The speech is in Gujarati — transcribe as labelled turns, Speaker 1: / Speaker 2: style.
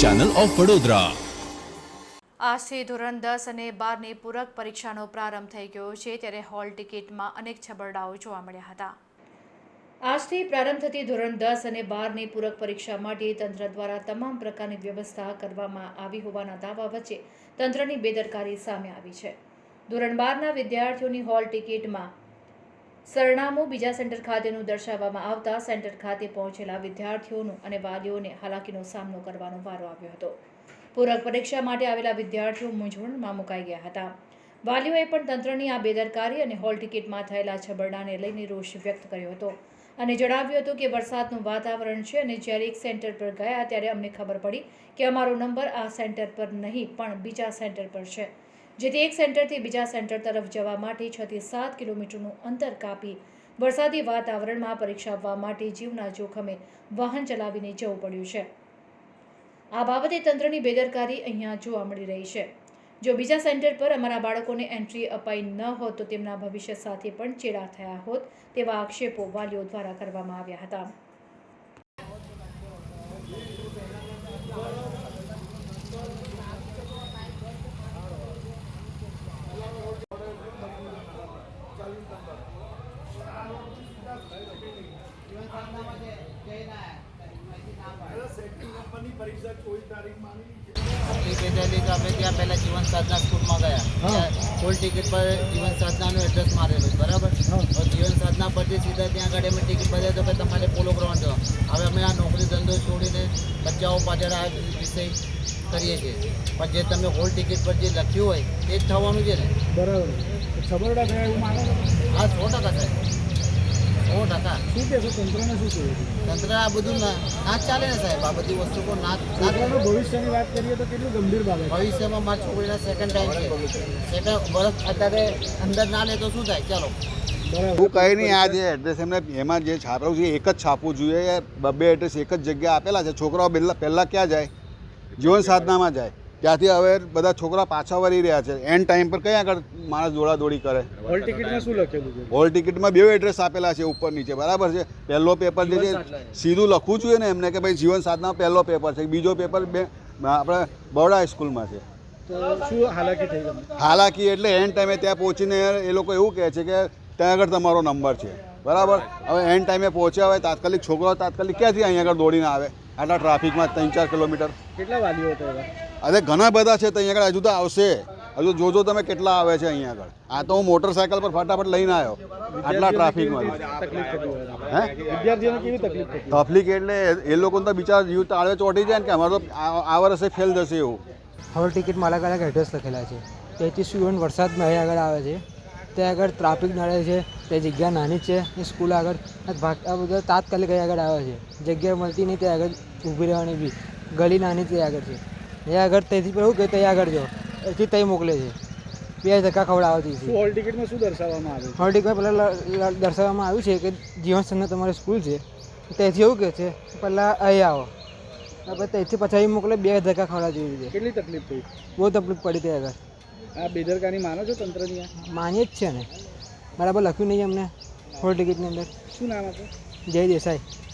Speaker 1: ચેનલ ઓફ વડોદરા
Speaker 2: આજથી ધોરણ દસ અને બારની પૂરક પરીક્ષાનો પ્રારંભ થઈ ગયો છે, ત્યારે હોલ ટિકિટમાં અનેક છબરડાઓ જોવા મળ્યા હતા. આજથી પ્રારંભ થતી ધોરણ દસ અને બારની પૂરક પરીક્ષા માટે તંત્ર દ્વારા તમામ પ્રકારની વ્યવસ્થા કરવામાં આવી હોવાના દાવા વચ્ચે તંત્રની બેદરકારી સામે આવી છે. ધોરણ બારના વિદ્યાર્થીઓની હોલ ટિકિટમાં સરનામું બીજા સેન્ટર ખાતેનું દર્શાવવામાં આવતા સેન્ટર ખાતે પહોંચેલા વિદ્યાર્થીઓનું અને વાલીઓને હાલાકીનો સામનો કરવાનો વારો આવ્યો હતો. પૂરક પરીક્ષા માટે આવેલા વિદ્યાર્થીઓ મૂંઝવણમાં મુકાઈ ગયા હતા. વાલીઓએ પણ તંત્રની આ બેદરકારી અને હોલ ટિકિટમાં થયેલા છબરડાને લઈને રોષ વ્યક્ત કર્યો હતો અને જણાવ્યું હતું કે વરસાદનું વાતાવરણ છે અને જ્યારે એક સેન્ટર પર ગયા ત્યારે અમને ખબર પડી કે અમારો નંબર આ સેન્ટર પર નહીં પણ બીજા સેન્ટર પર છે. જેથી એક સેન્ટરથી બીજા સેન્ટર તરફ જવા માટે છ થી સાત કિલોમીટરનું અંતર કાપી વરસાદી વાતાવરણમાં પરીક્ષા આપવા માટે જીવના જોખમે વાહન ચલાવીને જવું પડ્યું છે. આ બાબતે તંત્રની બેદરકારી અહીંયા જોવા મળી રહી છે. જો બીજા સેન્ટર પર અમારા બાળકોને એન્ટ્રી અપાઈ ન હોત તો તેમના ભવિષ્ય સાથે પણ ચેડા થયા હોત તેવા આક્ષેપો વાલીઓ દ્વારા કરવામાં આવ્યા હતા.
Speaker 3: ટિકિટ તો આપણે ત્યાં પહેલાં જીવન સાધના સ્કૂલમાં ગયા. ફૂલ ટિકિટ પર જીવન સાધનાનું એડ્રેસ મારેલું બરાબર? તો જીવન સાધના પરથી સીધા ત્યાં આગળ અમે ટિકિટ બતાવી તો કે તમારે પોલો ગ્રાઉન્ડ જવા હવે અમે આ નોકરી ધંધો છોડીને બચ્ચાઓ પાછળ આ વિષય કરીએ છીએ. પણ જે તમે હોલ ટિકિટ પર જે લખ્યું હોય એ જ થવાનું છે ને?
Speaker 4: બરાબર?
Speaker 3: હા સો ટકા સાહેબ. સો ટકા
Speaker 4: શું કહેશો તંત્રને શું કહેવું
Speaker 3: તંત્ર આ બધું ના ચાલે ને સાહેબ. આ બધી વસ્તુ ના
Speaker 4: છોકરાનું ભવિષ્યની વાત કરીએ તો કેટલું ગંભીર બાબત
Speaker 3: ભવિષ્યમાં મારી છોકરીના સેકન્ડ ટાઈમ છે. સેકન્ડ વર્ષ અત્યારે અંદર ના લે તો શું થાય? ચાલો.
Speaker 5: હું કહી નહીં આ જે એડ્રેસ એમને એમાં જે છાપવું છે એક જ છાપવું જોઈએ. બે એડ્રેસ એક જ જગ્યાએ આપેલા છે. છોકરાઓ પહેલાં પહેલાં ક્યાં જાય? જીવન સાધનામાં જાય. ત્યાંથી હવે બધા છોકરા પાછા વળી રહ્યા છે. એન્ડ ટાઈમ પર કઈ આગળ માણસ દોડાદોડી કરે?
Speaker 4: હોલ ટિકિટમાં શું લખેલું છે
Speaker 5: હોલ ટિકિટમાં બે એડ્રેસ આપેલા છે ઉપર નીચે. બરાબર છે? પહેલો પેપર જે છે સીધું લખવું જોઈએ ને એમને કે ભાઈ જીવન સાધના પહેલો પેપર છે. બીજો પેપર બે આપણે બરોડા હાઈસ્કૂલમાં છે.
Speaker 4: હાલાકી
Speaker 5: હાલાકી એટલે એન્ડ ટાઈમે ત્યાં પહોંચીને એ લોકો એવું કહે છે કે ત્યાં આગળ તમારો નંબર છે. બરાબર? હવે એન્ડ ટાઈમે પહોંચ્યા હોય તાત્કાલિક છોકરો તાત્કાલિક ક્યાંથી અહીંયા આગળ દોડીને આવે? આટલા ટ્રાફિકમાં ત્રણ ચાર કિલોમીટર.
Speaker 4: કેટલા વાલીઓ હતા
Speaker 5: અરે ઘણા બધા છે ત્યાં આગળ હજુ તો આવશે. હજુ જોજો તમે કેટલા આવે છે અહીંયા આગળ. આ તો હું મોટરસાયકલ પર ફટાફટ લઈને આવ્યો. આટલા ટ્રાફિકમાં.
Speaker 4: તકલીફ થતી હોય?
Speaker 5: હે?
Speaker 4: વિદ્યાર્થીઓને કેવી તકલીફ
Speaker 5: તકલીફ એટલે એ લોકોને તો બિચારા જીવ તાળવે ચોટી જાય ને કે અમારો આ આ વર્ષે ફેલ જશે એવું.
Speaker 6: હોલ ટિકિટમાં અલગ અલગ એડ્રેસ લખેલા છે. તેથી સ્ટુડન્ટ વરસાદમાં અહીં આગળ આવે છે. ત્યાં આગળ ટ્રાફિક નડે છે. તે જગ્યા નાની છે એ સ્કૂલ આગળ. આ બધા તાત્કાલિક આગળ આવે છે. જગ્યા મળતી નહીં ત્યાં આગળ ઊભી રહેવાની બી. ગલી નાની ત્યાં આગળ છે. એ આગળ તેથી પણ એવું કે ત્યાં આગળ જાઓ એથી ત્યાં મોકલે છે. બે ધક્કા ખવડાવતી છે.
Speaker 4: હોલ ટિકિટમાં શું દર્શાવવામાં આવે છે?
Speaker 6: હોલ ટિકિટમાં પહેલાં દર્શાવવામાં આવ્યું છે કે જીવન સંઘ તમારી સ્કૂલ છે. તેથી એવું કહે છે પહેલાં અહીં આવો. પછી ત્યાંથી પછી અહીં મોકલે બે ધક્કા ખવડાવતી એવી રીતે
Speaker 4: કેટલી તકલીફ થઈ
Speaker 6: બહુ તકલીફ પડી ત્યાં આગળ.
Speaker 4: આ બેદરકારી માનો છો તંત્રની
Speaker 6: માનીએ જ છે ને. બરાબર લખ્યું નહીં અમને હોલ ટિકિટની અંદર?
Speaker 4: શું નામ હતું?
Speaker 6: જય દેસાઈ.